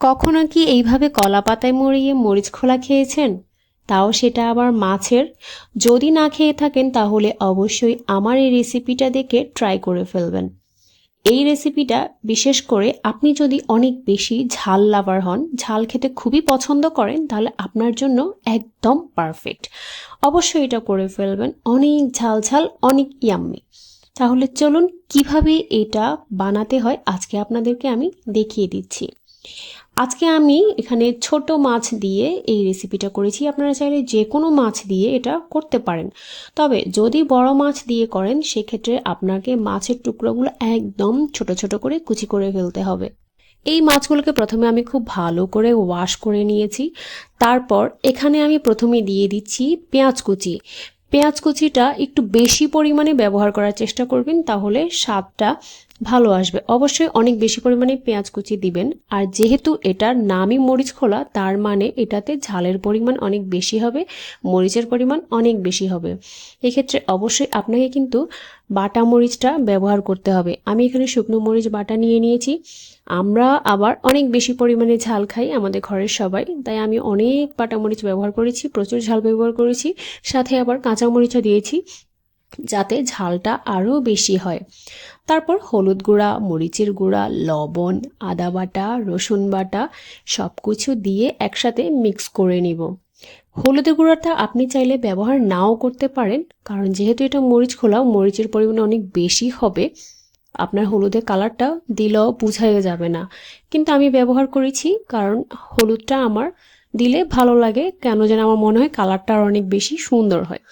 কখনো কি এইভাবে কলা পাতায় মরিয়ে মরিচ খোলা খেয়েছেন? তাও সেটা আবার মাছের? যদি না খেয়ে থাকেন, তাহলে অবশ্যই আমার এই রেসিপিটা দেখে ট্রাই করে ফেলবেন। এই রেসিপিটা বিশেষ করে আপনি যদি অনেক বেশি ঝাল লাভার হন, ঝাল খেতে খুবই পছন্দ করেন, তাহলে আপনার জন্য একদম পারফেক্ট অবশ্যই এটা করে ফেলবেন। অনেক ঝাল ঝাল, অনেক ইয়াম্মি তাহলে চলুন কীভাবে এটা বানাতে হয়, আজকে আপনাদেরকে আমি দেখিয়ে দিচ্ছি। আজকে আমি এখানে ছোট মাছ দিয়ে এই রেসিপিটা করেছি। আপনারা চাইলে যে কোনো মাছ দিয়ে এটা করতে পারেন। তবে যদি বড় মাছ দিয়ে করেন, সেক্ষেত্রে আপনাকে মাছের টুকরোগুলো একদম ছোট ছোট করে কুচি করে ফেলতে হবে। এই মাছগুলোকে প্রথমে আমি খুব ভালো করে ওয়াশ করে নিয়েছি। তারপর এখানে আমি প্রথমে দিয়ে দিচ্ছি পেঁয়াজ কুচি। পেঁয়াজ কুচিটা একটু বেশি পরিমাণে ব্যবহার করার চেষ্টা করবেন, তাহলে স্বাদটা ভালো আসবে। অবশ্যই অনেক বেশি পরিমাণে পেঁয়াজ কুচি দিবেন। আর যেহেতু এটার নামই মরিচ খোলা, তার মানে এটাতে ঝালের পরিমাণ অনেক বেশি হবে, মরিচের পরিমাণ অনেক বেশি হবে। এক্ষেত্রে অবশ্যই আপনাকে কিন্তু বাটা মরিচটা ব্যবহার করতে হবে। আমি এখানে শুকনো মরিচ বাটা নিয়ে নিয়েছি। আমরা আবার অনেক বেশি পরিমাণে ঝাল খাই আমাদের ঘরের সবাই, তাই আমি অনেক বাটা মরিচ ব্যবহার করেছি, প্রচুর ঝাল ব্যবহার করেছি। সাথে আবার কাঁচা মরিচও দিয়েছি, যাতে ঝালটা আরও বেশি হয়। তারপর হলুদ গুঁড়া, মরিচের গুঁড়া, লবণ, আদা বাটা, রসুন বাটা সব কিছু দিয়ে একসাথে মিক্স করে নিব। হলুদের গুঁড়াটা আপনি চাইলে ব্যবহার নাও করতে পারেন, কারণ যেহেতু এটা মরিচ খোলা, মরিচের পরিমাণ অনেক বেশি হবে, আপনার হলুদের কালারটা দিলেও বুঝাই যাবে না। কিন্তু আমি ব্যবহার করেছি, কারণ হলুদটা আমার দিলে ভালো লাগে, কেন যেন আমার মনে হয় কালারটা অনেক বেশি সুন্দর হয়।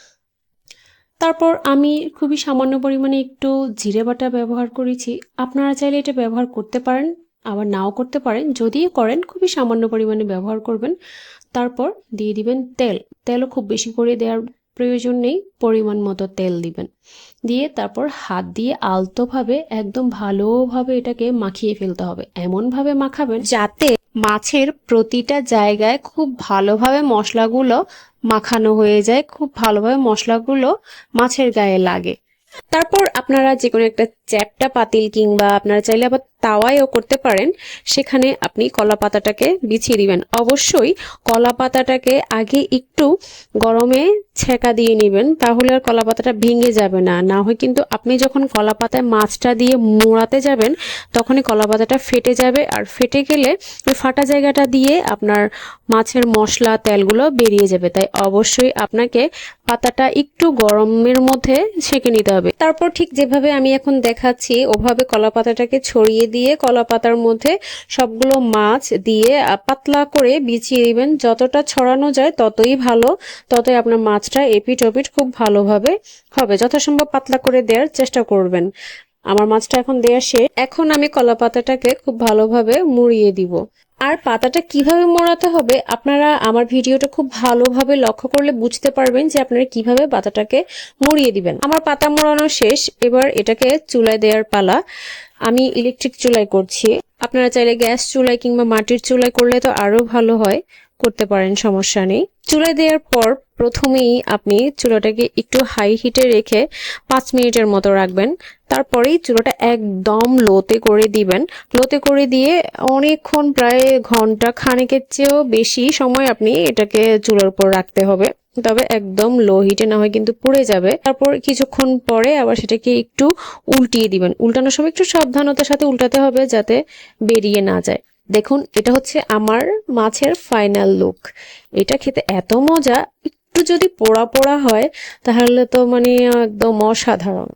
তারপর আমি খুবই সামান্য পরিমাণে একটু জিরে বাটা ব্যবহার করেছি। আপনারা চাইলে এটা ব্যবহার করতে পারেন, আবার নাও করতে পারেন। যদি করেন, খুবই সামান্য পরিমাণে ব্যবহার করবেন। তারপর দিয়ে দিবেন তেল। তেলও খুব বেশি করে দেওয়ার প্রয়োজন নেই, পরিমাণ মতো তেল দিবেন। দিয়ে তারপর হাত দিয়ে আলতোভাবে, একদম ভালোভাবে এটাকে মাখিয়ে ফেলতে হবে। এমনভাবে মাখাবেন যাতে মাছের প্রতিটা জায়গায় খুব ভালোভাবে মশলাগুলো মাখানো হয়ে যায়, খুব ভালোভাবে মশলাগুলো মাছের গায়ে লাগে। তারপর আপনারা যে কোনো একটা চ্যাপটা, পাতিল কিংবা আপনারা চাইলে আবার তাওয়াইও করতে পারেন, সেখানে আপনি কলা পাতাটাকে বিছিয়ে দিবেন। অবশ্যই কলা পাতাটাকে আগে একটু গরমে ছেঁকা দিয়ে নেবেন, তাহলে আর কলা পাতাটা ভেঙে যাবে না। না হয় কিন্তু আপনি যখন কলা পাতায় মাছটা দিয়ে মোড়াতে যাবেন, তখনই কলা পাতাটা ফেটে যাবে। আর ফেটে গেলে ওই ফাটা জায়গাটা দিয়ে আপনার মাছের মশলা, তেলগুলো বেরিয়ে যাবে। তাই অবশ্যই আপনাকে পাতাটা একটু গরমের মধ্যে সেঁকে নিতে হবে। তারপর ঠিক যেভাবে আমি এখন দেখাচ্ছি, ওভাবে কলা পাতাটাকে ছড়িয়ে দিয়ে কলা পাতার মধ্যে সবগুলো মাছ দিয়ে পাতলা করে বিছিয়ে দিবেন। যতটা ছড়ানো যায় ততই ভালো। ততই আপনার মাছটা এপিট ওপিট খুব ভালোভাবে হবে। যথাসম্ভব পাতলা করে দেওয়ার চেষ্টা করবেন। আমার মাছটা এখন দেওয়া শেষ। এখন আমি কলাপাতাটাকে খুব ভালোভাবে মুড়িয়ে দিব। আর পাতাটা কীভাবে মোড়াতে হবে আপনারা আমার ভিডিওটা খুব ভালোভাবে লক্ষ্য করলে বুঝতে পারবেন যে আপনারা কীভাবে পাতাটাকে মুড়িয়ে দিবেন। আমার পাতা মোড়ানো শেষ, এবার এটাকে চুলায় দেওয়ার পালা। আমি ইলেকট্রিক চুলাই করছি। আপনারা চাইলে গ্যাস চুলাই কিংবা মাটির চুলাই করলে তো আরও ভালো হয়, করতে পারেন, সমস্যা নেই। চুলায় দেওয়ার পর প্রথমেই আপনি চুলাটাকে একটু হাই হিটে রেখে পাঁচ মিনিটের মতো রাখবেন। তারপরেই চুলাটা একদম লোতে করে দিবেন। লোতে করে দিয়ে অনেকক্ষণ প্রায় ঘণ্টা খানেকের চেয়েও বেশি সময় আপনি এটাকে চুলার উপর রাখতে হবে। তবে একদম লো হিটে না হয় কিন্তু পুড়ে যাবে। তারপর কিছুক্ষণ পরে আবার সেটাকে একটু উল্টিয়ে দিবেন। উল্টানোর সময় একটু সাবধানতার সাথে উল্টাতে হবে যাতে বেরিয়ে না যায়। দেখুন, এটা হচ্ছে আমার মাছের ফাইনাল লুক এটা খেতে এত মজা যদি পোড়া পোড়া হয় তাহলে তো মানে একদম অসাধারণ।